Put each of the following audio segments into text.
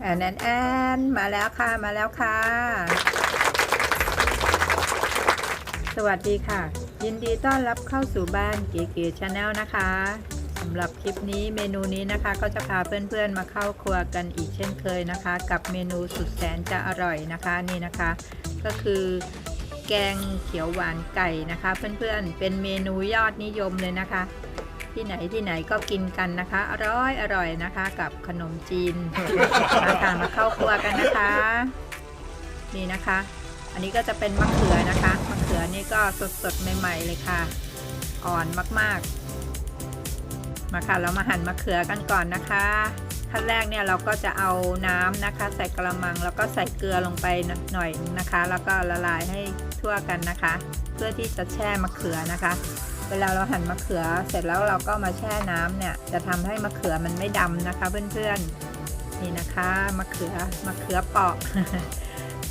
แอนแอนแอนมาแล้วค่ะมาแล้วค่ะ สวัสดีค่ะ ยินดีต้อนรับเข้าสู่บ้านเก๋ๆชาแนลนะคะสำหรับคลิปนี้เมนูนี้นะคะ ก็จะพาเพื่อนๆมาเข้าครัวกันอีกเช่นเคยนะคะ กับเมนูสุดแสนจะอร่อยนะคะนี่นะคะ ก็คือแกงเขียวหวานไก่นะคะ เพื่อนๆเป็นเมนูยอดนิยมเลยนะคะ ที่ไหนที่ไหนก็กินกันนะคะ อร่อยอร่อยนะคะ กับขนมจีนมาค่ะมาเข้าครัวกันนะคะ นี่นะคะ อันนี้ก็จะเป็นมะเขือนะคะมะเขือนี่ก็สดๆใหม่ ๆ เลยค่ะ อ่อนมากๆ มาค่ะเรามาหั่นมะเขือกันก่อนนะคะขั้นแรกเนี่ยเราก็จะเอาน้ำนะคะ ใส่กระมังแล้วก็ใส่เกลือลงไปหน่อยนะคะ แล้วก็ละลายให้ทั่วกันนะคะ เพื่อที่จะแช่มะเขือนะคะ เวลาเราหั่นมะเขือเสร็จแล้วเราก็มาแช่น้ำเนี่ย จะทำให้มะเขือมันไม่ดำนะคะ เพื่อนๆนี่นะคะมะเขือมะเขือเปาะ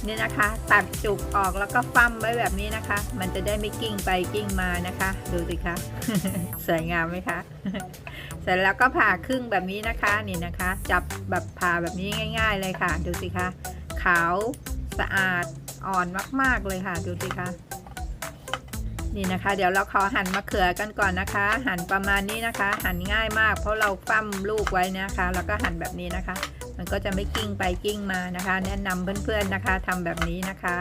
นี่นะคะ ตัดจุกออกแล้วก็ฟั่มไว้แบบนี้นะคะ มันจะได้ไม่กิ้งไปกิ้งมานะคะ ดูสิคะสวยงามไหมคะเสร็จแล้วก็ผ่าครึ่งแบบนี้นะคะนี่นะคะ จับแบบผ่าแบบนี้ง่าย ๆ เลยค่ะ ดูสิคะขาวสะอาดอ่อนมาก ๆเลยค่ะ ดูสิคะ นี่นะคะ เดี๋ยวเราขอหั่นมะเขือกันก่อนนะคะ หั่นประมาณนี้นะคะ หั่นง่ายมาก เพราะเราปั้มลูกไว้นะคะ แล้วก็หั่นแบบนี้นะคะ มันก็จะไม่กิ้งไปกิ้งมานะคะ แนะนำเพื่อนๆนะคะทำแบบนี้นะคะ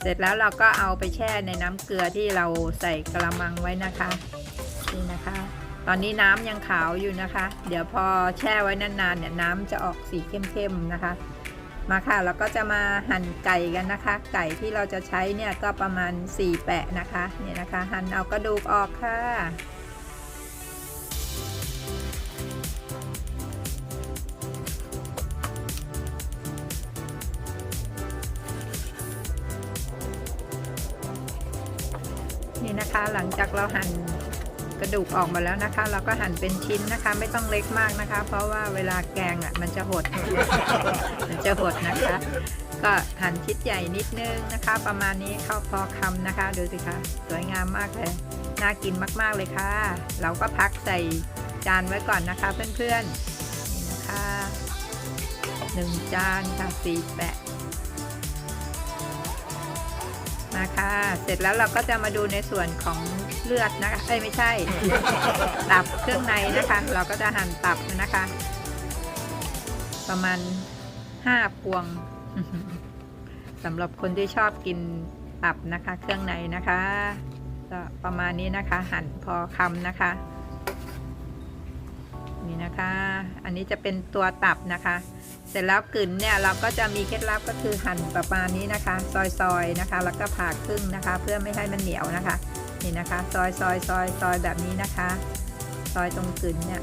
เสร็จแล้วเราก็เอาไปแช่ในน้ำเกลือที่เราใส่กระมังไว้นะคะนี่นะคะ ตอนนี้น้ำยังขาวอยู่นะคะ เดี๋ยวพอแช่ไว้นานๆเนี่ยน้ำจะออกสีเข้มๆนะคะ มาค่ะเราก็จะมาหั่นไก่กันนะคะ ไก่ที่เราจะใช้เนี่ยก็ประมาณ 4 แปะนะคะเนี่ยนะคะ หั่นเอากระดูกออกค่ะนี่นะคะหลังจากเราหั่น กระดูกออกมาแล้วนะคะ เราก็หั่นเป็นชิ้นนะคะ ไม่ต้องเล็กมากนะคะ เพราะว่าเวลาแกงอะมันจะหด มันจะหดนะคะ ก็หั่นชิ้นใหญ่นิดนึงนะคะ ประมาณนี้เข้าพอคำนะคะ ดูสิคะสวยงามมากเลยน่ากินมากๆเลยค่ะ เราก็พักใส่จานไว้ก่อนนะคะ เพื่อนๆนี่นะคะหนึ่งจานค่ะสี่แปะนะคะ เสร็จแล้วเราก็จะมาดูในส่วนของ เลือดนะคะเอ้ยไม่ใช่ ตับเครื่องในนะคะ เราก็จะหั่นตับนะคะ ประมาณห้าพวงสำหรับคนที่ชอบกินตับนะคะ เครื่องในนะคะก็ประมาณนี้นะคะ หั่นพอคำนะคะ นี่นะคะ อันนี้จะเป็นตัวตับนะคะ เสร็จแล้วกลืนเนี่ยเราก็จะมีเคล็ดลับก็คือหั่นประมาณนี้นะคะ ซอยๆนะคะ แล้วก็ผ่าครึ่งนะคะ เพื่อไม่ให้มันเหนียวนะคะ นี่นะคะ ซอยซอยซอยซอยแบบนี้นะคะ ซอยตรงกลืนเนี่ย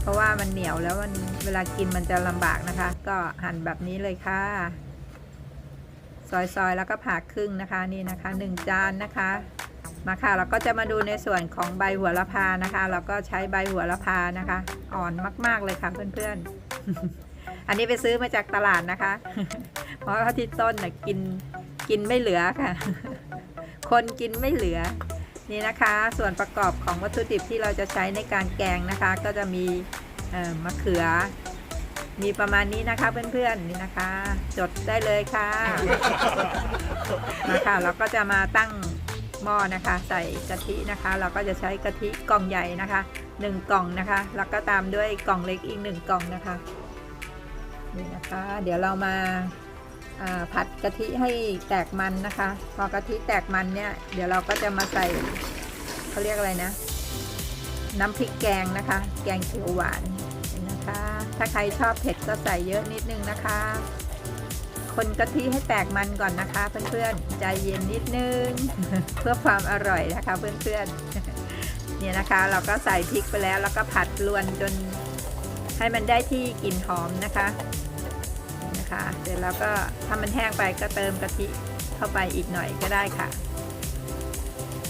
เพราะว่ามันเหนียวแล้วมันเวลากินมันจะลำบากนะคะ ก็หั่นแบบนี้เลยค่ะ ซอยซอยแล้วก็ผ่าครึ่งนะคะนี่นะคะหนึ่งจานนะคะ มาค่ะเราก็จะมาดูในส่วนของใบหัวละพานะคะ เราก็ใช้ใบหัวละพานะคะ อ่อนมากๆเลยค่ะเพื่อนๆ อันนี้ไปซื้อมาจากตลาดนะคะ เพราะว่าที่ต้นน่ะกินกินไม่เหลือค่ะ คนกินไม่เหลือ นี่นะคะ ส่วนประกอบของวัตถุดิบที่เราจะใช้ในการแกงนะคะ ก็จะมีเอ่อมะเขือ มีประมาณนี้นะคะเพื่อนๆนี่นะคะ จดได้เลยค่ะมาค่ะเราก็จะมาตั้งหม้อนะคะ ใส่กะทินะคะ เราก็จะใช้กะทิกล่องใหญ่นะคะ1กล่องนะคะ แล้วก็ตามด้วยกล่องเล็กอีก1กล่องนะคะนี่นะคะ เดี๋ยวเรามาอ่า ผัดกะทิให้แตกมันนะคะ พอกะทิแตกมันเนี่ย เดี๋ยวเราก็จะมาใส่เขาเรียกอะไรนะ น้ำพริกแกงนะคะ แกงเขียวหวานนี่นะคะ ถ้าใครชอบเผ็ดก็ใส่เยอะนิดนึงนะคะ คนกะทิให้แตกมันก่อนนะคะ เพื่อนๆใจเย็นนิดนึง เพื่อความอร่อยนะคะ เพื่อนๆเนี่ยนะคะ เราก็ใส่พริกไปแล้วแล้วก็ผัดรวนจนให้มันได้ที่กลิ่นหอมนะคะ นะคะ เสร็จแล้วก็ถ้ามันแห้งไปก็เติมกะทิเข้าไปอีกหน่อยก็ได้ค่ะ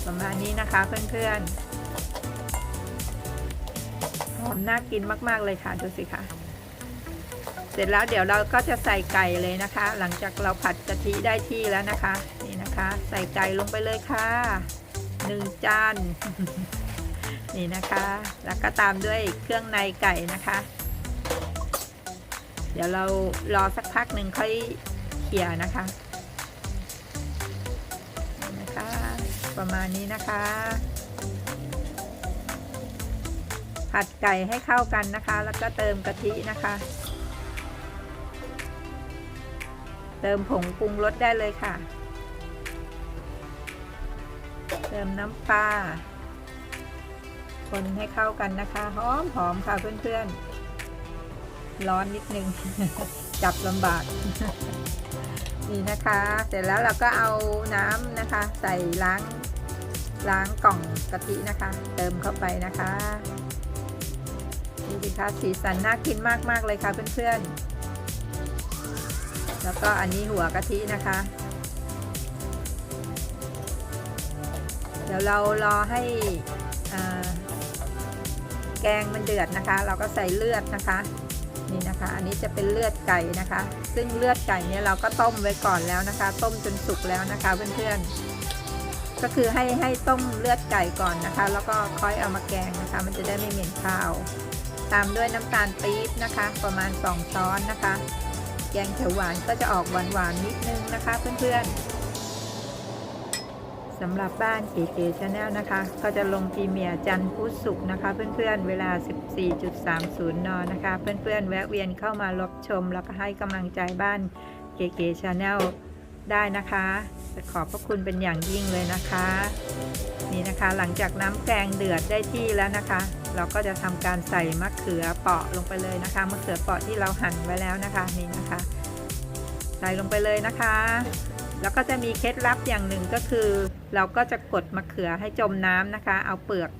ประมาณนี้นะคะเพื่อนๆหอมน่ากินมากๆเลยค่ะดูสิค่ะ เสร็จแล้วเดี๋ยวเราก็จะใส่ไก่เลยนะคะ หลังจากเราผัดกะทิได้ที่แล้วนะคะ นี่นะคะ ใส่ไก่ลงไปเลยค่ะหนึ่งจานนี่นะคะ แล้วก็ตามด้วยเครื่องในไก่นะคะ ดี๋ยวเรารอสักพักหนึ่งค่อยเขี่ยนะคะนี่นะคะ ประมาณนี้นะคะ ผัดไก่ให้เข้ากันนะคะ แล้วก็เติมกะทินะคะ เติมผงปรุงรสได้เลยค่ะ เติมน้ำปลาคนให้เข้ากันนะคะ หอมหอมค่ะเพื่อนๆ ร้อนนิดนึง จับลำบาก นี่นะคะ เสร็จแล้วเราก็เอาน้ำนะคะ ใส่ล้างล้างกล่องกะทินะคะ เติมเข้าไปนะคะนี่สิคะสีสันน่ากินมาก ๆ เลยค่ะเพื่อนๆ แล้วก็อันนี้หัวกะทินะคะ เดี๋ยวเรารอให้แกงมันเดือดนะคะ เราก็ใส่เลือดนะคะ นี่นะคะ อันนี้จะเป็นเลือดไก่นะคะ ซึ่งเลือดไก่เนี่ยเราก็ต้มไว้ก่อนแล้วนะคะ ต้มจนสุกแล้วนะคะเพื่อนๆ ก็คือให้ให้ต้มเลือดไก่ก่อนนะคะ แล้วก็ค่อยเอามาแกงนะคะ มันจะได้ไม่เหม็นข้าว ตามด้วยน้ำตาลปี๊บนะคะ ประมาณ 2 ช้อนนะคะ แกงเขียวหวานก็จะออกหวานๆนิดนึงนะคะเพื่อนๆ สำหรับบ้านเก๋ๆชาแนลนะคะ ก็จะลงพรีเมียร์จันทร์พุธศุกร์นะคะ เพื่อนๆเวลา 14.30 น นะคะ เพื่อนๆ แวะเวียนเข้ามารับชม แล้วก็ให้กำลังใจบ้านเก๋ๆชาแนลได้นะคะขอบพระคุณเป็นอย่างยิ่งเลยนะคะ นี่นะคะหลังจากน้ำแกงเดือดได้ที่แล้วนะคะ เราก็จะทำการใส่มะเขือเปาะลงไปเลยนะคะมะเขือเปาะที่เราหั่นไว้แล้วนะคะนี่นะคะ ใส่ลงไปเลยนะคะ แล้วก็จะมีเคล็ดลับอย่างหนึ่งก็คือ เราก็จะกดมะเขือให้จมน้ำนะคะ เอาเปลือก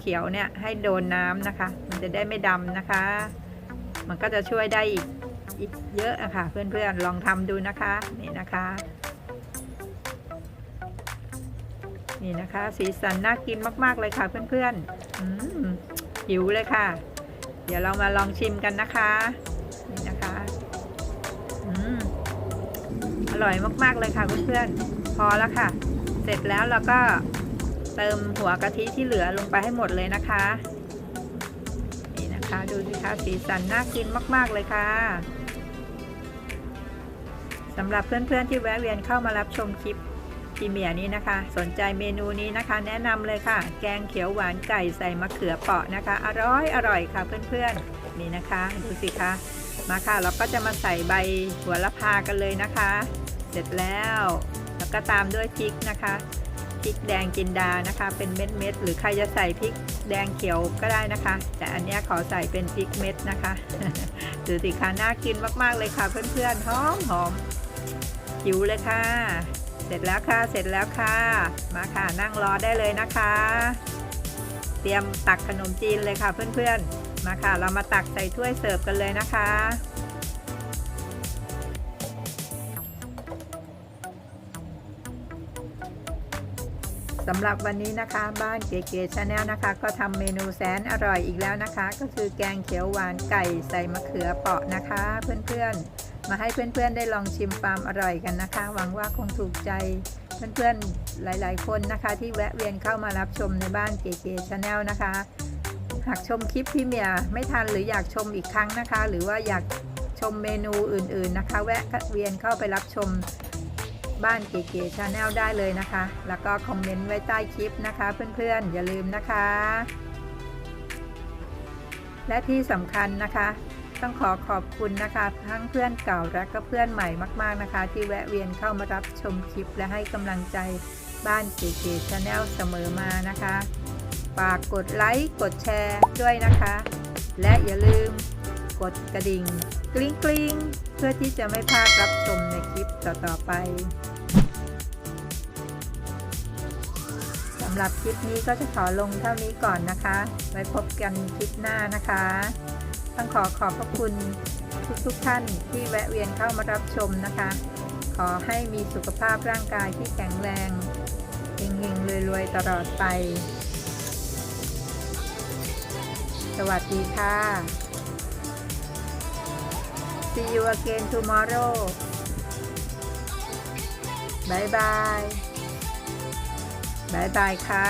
เขียวๆเนี่ยให้โดนน้ำนะคะ มันจะได้ไม่ดำนะคะ มันก็จะช่วยได้อีกอีกเยอะอะค่ะ เพื่อนๆลองทำดูนะคะนี่นะคะ นี่นะคะ สีสันน่ากินมาก ๆเลยค่ะเพื่อนๆหิวเลยค่ะ เดี๋ยวเรามาลองชิมกันนะคะ ร่อยมาก ๆ เลยค่ะเพื่อนๆ พอแล้วค่ะ เสร็จแล้วเราก็เติมหัวกะทิที่เหลือลงไปให้หมดเลยนะคะ นี่นะคะดูสิคะสีสันน่ากินมาก ๆ เลยค่ะสำหรับเพื่อนๆที่แวะเวียนเข้ามารับชมคลิปพรีเมียนี้นะคะ สนใจเมนูนี้นะคะ แนะนำเลยค่ะ แกงเขียวหวานไก่ใส่มะเขือเปาะนะคะ อร่อยอร่อยค่ะเพื่อนๆนี่นะคะ ดูสิคะมาค่ะ เราก็จะมาใส่ใบหัวละพากันเลยนะคะ เสร็จแล้ว แล้วก็ตามด้วยพริกนะคะพริกแดงจินดานะคะ เป็นเม็ดเม็ดหรือใครจะใส่พริกแดงเขียวก็ได้นะคะ แต่อันนี้ขอใส่เป็นพริกเม็ดนะคะดูสิคะน่ากินมากๆเลยค่ะเพื่อนๆหอมหอมหิวเลยค่ะ เสร็จแล้วค่ะเสร็จแล้วค่ะ มาค่ะนั่งรอได้เลยนะคะ เตรียมตักขนมจีนเลยค่ะเพื่อนๆมาค่ะ เรามาตักใส่ถ้วยเสิร์ฟกันเลยนะคะ สำหรับวันนี้นะคะบ้านเก๋ๆชาแนลนะคะ ก็ทำเมนูแสนอร่อยอีกแล้วนะคะ ก็คือแกงเขียวหวานไก่ใส่มะเขือเปาะนะคะ เพื่อนๆ มาให้เพื่อนๆได้ลองชิมความอร่อยกันนะคะ หวังว่าคงถูกใจเพื่อนๆหลายๆ คนนะคะ ที่แวะเวียนเข้ามารับชมในบ้านเก๋ๆชาแนลนะคะ หากชมคลิปพี่เมียไม่ทันหรืออยากชมอีกครั้งนะคะ หรือว่าอยากชมเมนูอื่นๆนะคะ แวะเวียนเข้าไปรับชม บ้านเก๋ๆชาแนลได้เลยนะคะ แล้วก็คอมเมนต์ไว้ใต้คลิปนะคะ เพื่อนๆอย่าลืมนะคะ และที่สำคัญนะคะ ต้องขอขอบคุณนะคะ ทั้งเพื่อนเก่าและก็เพื่อนใหม่มาก ๆนะคะ ที่แวะเวียนเข้ามารับชมคลิปและให้กำลังใจบ้านเก๋ๆชาแนลเสมอมานะคะฝากกดไลค์กดแชร์ด้วยนะคะ และอย่าลืมกดกระดิ่ง กริ๊งกริ๊งเพื่อที่จะไม่พลาดรับชมในคลิปต่อๆไปสำหรับคลิปนี้ก็จะขอลงเท่านี้ก่อนนะคะ ไว้พบกันคลิปหน้านะคะ ต้องขอขอบพระคุณทุกๆทท่านที่แวะเวียนเข้ามารับชมนะคะ ขอให้มีสุขภาพร่างกายที่แข็งแรงเฮงๆรวยๆตลอดไป สวัสดีค่ะ See you again tomorrow บายบายบายบายค่ะ